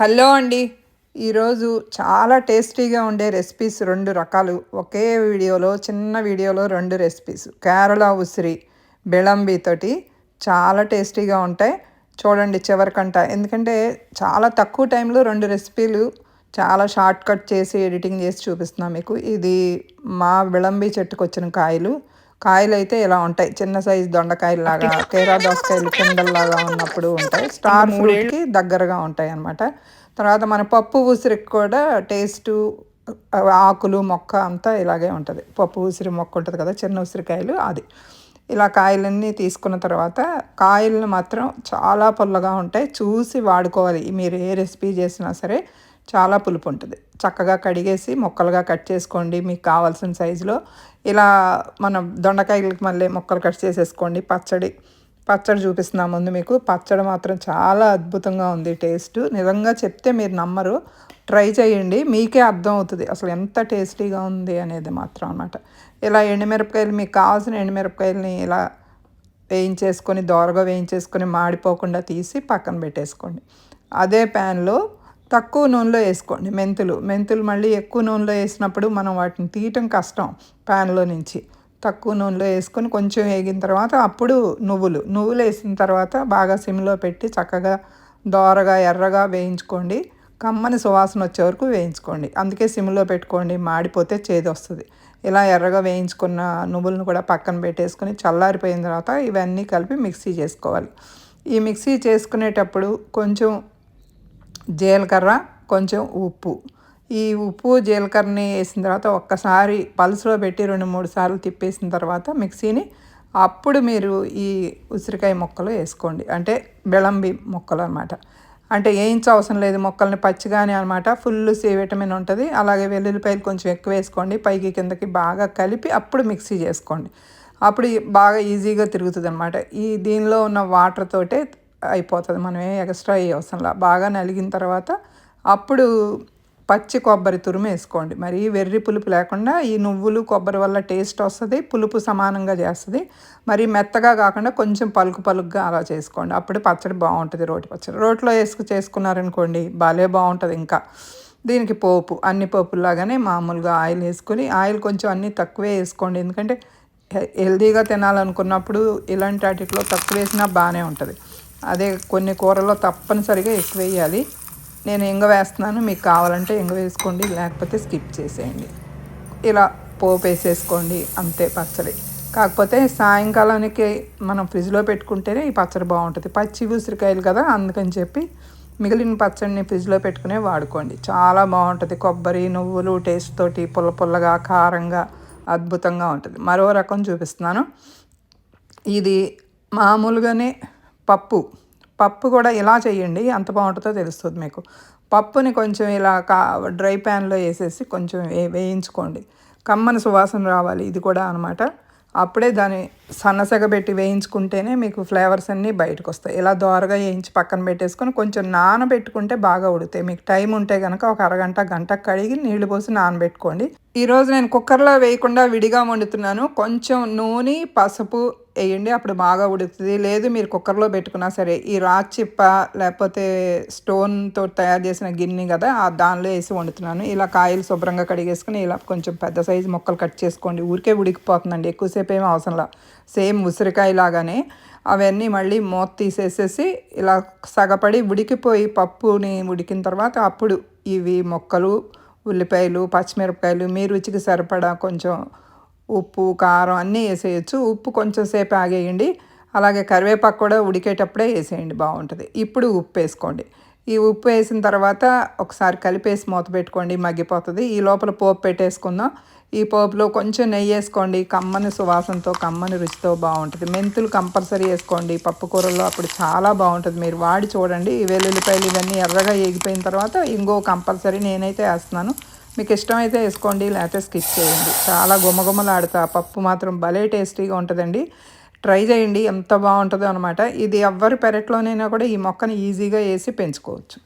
Hello అండి. ఈరోజు చాలా టేస్టీగా ఉండే రెసిపీస్ రెండు రకాలు. ఒకే వీడియోలో చిన్న వీడియోలో రెండు రెసిపీస్. కేరళ ఉసిరి బెళంబీతోటి చాలా టేస్టీగా ఉంటాయి. చూడండి చివరికంట ఎందుకంటే చాలా తక్కువ టైంలో రెండు రెసిపీలు చాలా షార్ట్ కట్ చేసి ఎడిటింగ్ చేసి చూపిస్తున్నాను మీకు. ఇది మా విళంబి చెట్టుకు వచ్చిన కాయలు. కాయలు అయితే ఇలా ఉంటాయి. చిన్న సైజు దొండకాయలు లాగా కేరా దోసకాయలు కిందల్లాగా ఉన్నప్పుడు ఉంటాయి. స్టార్ ఫ్రూట్కి దగ్గరగా ఉంటాయి అన్నమాట. తర్వాత మన పప్పు ఉసిరికి కూడా టేస్టు ఆకులు మొక్క అంతా ఇలాగే ఉంటుంది. పప్పు ఉసిరి మొక్క ఉంటుంది కదా చిన్న ఉసిరికాయలు అది. ఇలా కాయలన్నీ తీసుకున్న తర్వాత కాయలను మాత్రం చాలా పుల్లగా ఉంటాయి. చూసి వాడుకోవాలి. మీరు ఏ రెసిపీ చేసినా సరే చాలా పులుపు ఉంటుంది చక్కగా కడిగేసి ముక్కలుగా కట్ చేసుకోండి. మీకు కావాల్సిన సైజులో ఇలా మనం దొండకాయలకి మళ్ళీ ముక్కలు కట్ చేసేసుకోండి. పచ్చడి పచ్చడి చూపిస్తున్నా ముందు మీకు. పచ్చడి మాత్రం చాలా అద్భుతంగా ఉంది టేస్ట్. నిజంగా చెప్తే మీరు నమ్మరు. ట్రై చేయండి. మీకే అర్థం అవుతుంది అసలు ఎంత టేస్టీగా ఉంది అనేది మాత్రం అనమాట ఇలా ఎండుమిరపకాయలు మీకు కావాల్సిన ఎండుమిరపకాయలని ఇలా వేయించేసుకొని దోరగా వేయించేసుకొని మాడిపోకుండా తీసి పక్కన పెట్టేసుకోండి. అదే ప్యాన్లో తక్కువ నూనెలో వేసుకోండి మెంతులు. మెంతులు మళ్ళీ ఎక్కువ నూనెలో వేసినప్పుడు మనం వాటిని తీయటం కష్టం ప్యాన్లో నుంచి. తక్కువ నూనెలో వేసుకొని కొంచెం వేగిన తర్వాత అప్పుడు నువ్వులు. నువ్వులు వేసిన తర్వాత బాగా సిమ్లో పెట్టి చక్కగా దోరగా ఎర్రగా వేయించుకోండి. కమ్మని సువాసన వచ్చే వరకు వేయించుకోండి. అందుకే సిమ్లో పెట్టుకోండి మాడిపోతే చేదు వస్తుంది. ఇలా ఎర్రగా వేయించుకున్న నువ్వులను కూడా పక్కన పెట్టేసుకొని చల్లారిపోయిన తర్వాత ఇవన్నీ కలిపి మిక్సీ చేసుకోవాలి. ఈ మిక్సీ చేసుకునేటప్పుడు కొంచెం జీలకర్ర కొంచెం ఉప్పు. ఈ ఉప్పు జీలకర్రని వేసిన తర్వాత ఒక్కసారి పల్స్లో పెట్టి రెండు మూడు సార్లు తిప్పేసిన తర్వాత మిక్సీని అప్పుడు మీరు ఈ ఉసిరికాయ ముక్కలు వేసుకోండి. అంటే బెళంబి ముక్కలు అనమాట అంటే వేయించ అవసరం లేదు. మొక్కల్ని పచ్చిగానే అనమాట ఫుల్ సి విటమిన్ ఉంటుంది. అలాగే వెల్లుల్లిపాయలు కొంచెం ఎక్కువ వేసుకోండి. పైకి కిందకి బాగా కలిపి అప్పుడు మిక్సీ చేసుకోండి. అప్పుడు బాగా ఈజీగా తిరుగుతుంది అనమాట ఈ దీనిలో ఉన్న వాటర్ తోటే అయిపోతుంది. మనం ఏం ఎక్స్ట్రా ఏ అవసరంలా బాగా నలిగిన తర్వాత అప్పుడు పచ్చి కొబ్బరి తురుము వేసుకోండి. మరి వెర్రి పులుపు లేకుండా ఈ నువ్వులు కొబ్బరి వల్ల టేస్ట్ వస్తుంది పులుపు సమానంగా చేస్తుంది. మరి మెత్తగా కాకుండా కొంచెం పలుకు పలుకుగా అలా చేసుకోండి. అప్పుడు పచ్చడి బాగుంటుంది రోటి పచ్చడి. రోట్లో వేసుకు చేసుకున్నారనుకోండి భలే బాగుంటుంది ఇంకా. దీనికి పోపు అన్ని పోపుల్లాగానే మామూలుగా ఆయిల్ వేసుకొని ఆయిల్ కొంచెం అన్నీ తక్కువే వేసుకోండి. ఎందుకంటే హెల్తీగా తినాలనుకున్నప్పుడు ఇలాంటి వాటిలో తక్కువ వేసినా బాగానే ఉంటుంది. అదే కొన్ని కూరల్లో తప్పనిసరిగా ఎక్కువ వేయాలి. నేను ఇంగ వేస్తున్నాను. మీకు కావాలంటే ఇంగ వేసుకోండి. లేకపోతే స్కిప్ చేసేయండి. ఇలా పోపు వేసేసుకోండి. అంతే పచ్చడి. కాకపోతే సాయంకాలానికి మనం ఫ్రిడ్జ్లో పెట్టుకుంటేనే ఈ పచ్చడి బాగుంటుంది. పచ్చి ఉసిరికాయలు కదా అందుకని చెప్పి మిగిలిన పచ్చడిని ఫ్రిడ్జ్లో పెట్టుకునే వాడుకోండి. చాలా బాగుంటుంది. కొబ్బరి నువ్వులు టేస్ట్ తోటి పుల్ల పుల్లగా కారంగా అద్భుతంగా ఉంటుంది. మరో రకం చూపిస్తున్నాను. ఇది మామూలుగానే పప్పు. పప్పు కూడా ఇలా చేయండి ఎంత బాగుంటుందో తెలుస్తుంది మీకు. పప్పుని కొంచెం ఇలా కా డ్రై ప్యాన్లో వేసేసి కొంచెం వే వేయించుకోండి. కమ్మని సువాసన రావాలి ఇది కూడా అనమాట అప్పుడే దాన్ని సన్నసగ పెట్టి వేయించుకుంటేనే మీకు ఫ్లేవర్స్ అన్నీ బయటకు వస్తాయి ఇలా దోరగా వేయించి పక్కన పెట్టేసుకొని కొంచెం నానబెట్టుకుంటే బాగా ఉడుతాయి. మీకు టైం ఉంటే కనుక ఒక అరగంట గంట కడిగి నీళ్ళు పోసి నానబెట్టుకోండి. ఈరోజు నేను కుక్కర్లో వేయకుండా విడిగా వండుతున్నాను. కొంచెం నూనె పసుపు వేయండి అప్పుడు బాగా ఉడుకుతుంది. లేదు మీరు కుక్కర్లో పెట్టుకున్నా సరే ఈ రాచిప్ప లేకపోతే స్టోన్తో తయారు చేసిన గిన్నె కదా ఆ దానిలో వేసి వండుతున్నాను. ఇలా కాయలు శుభ్రంగా కడిగేసుకుని ఇలా కొంచెం పెద్ద సైజు మొక్కలు కట్ చేసుకోండి. ఊరికే ఉడికిపోతుందండి ఎక్కువసేపు ఏమీ అవసరంలా సేమ్ ఉసిరికాయ లాగానే. అవన్నీ మళ్ళీ మూత తీసేసేసి ఇలా సగపడి ఉడికిపోయి పప్పుని ఉడికిన తర్వాత అప్పుడు ఇవి మొక్కలు ఉల్లిపాయలు పచ్చిమిరపకాయలు మీ రుచికి సరిపడా కొంచెం ఉప్పు కారం అన్నీ వేసేయచ్చు. ఉప్పు కొంచెం సేపు ఆగేయండి. అలాగే కరివేపాకు కూడా ఉడికేటప్పుడే వేసేయండి. బాగుంటుంది. ఇప్పుడు ఉప్పు వేసుకోండి. ఈ ఉప్పు వేసిన తర్వాత ఒకసారి కలిపేసి మూత పెట్టుకోండి మగ్గిపోతుంది. ఈ లోపల పోపు పెట్టేసుకుందాం. ఈ పోపులో కొంచెం నెయ్యి వేసుకోండి. కమ్మని సువాసనతో కమ్మని రుచితో బాగుంటుంది. మెంతులు కంపల్సరీ వేసుకోండి. పప్పు కూరల్లో అప్పుడు చాలా బాగుంటుంది. మీరు వాడి చూడండి. ఈ వెల్లుల్లిపాయలు ఇవన్నీ ఎర్రగా ఎగిపోయిన తర్వాత ఇంకో కంపల్సరీ నేనైతే వేస్తున్నాను. మీకు ఇష్టమైతే వేసుకోండి లేకపోతే స్కిప్ చేయండి. చాలా గుమగుమలాడుతా. పప్పు మాత్రం భలే టేస్టీగా ఉంటుందండి. ట్రై చేయండి ఎంత బాగుంటుందో అనమాట ఇది ఎవరి పెరట్లోనైనా కూడా ఈ మొక్కని ఈజీగా వేసి పెంచుకోవచ్చు.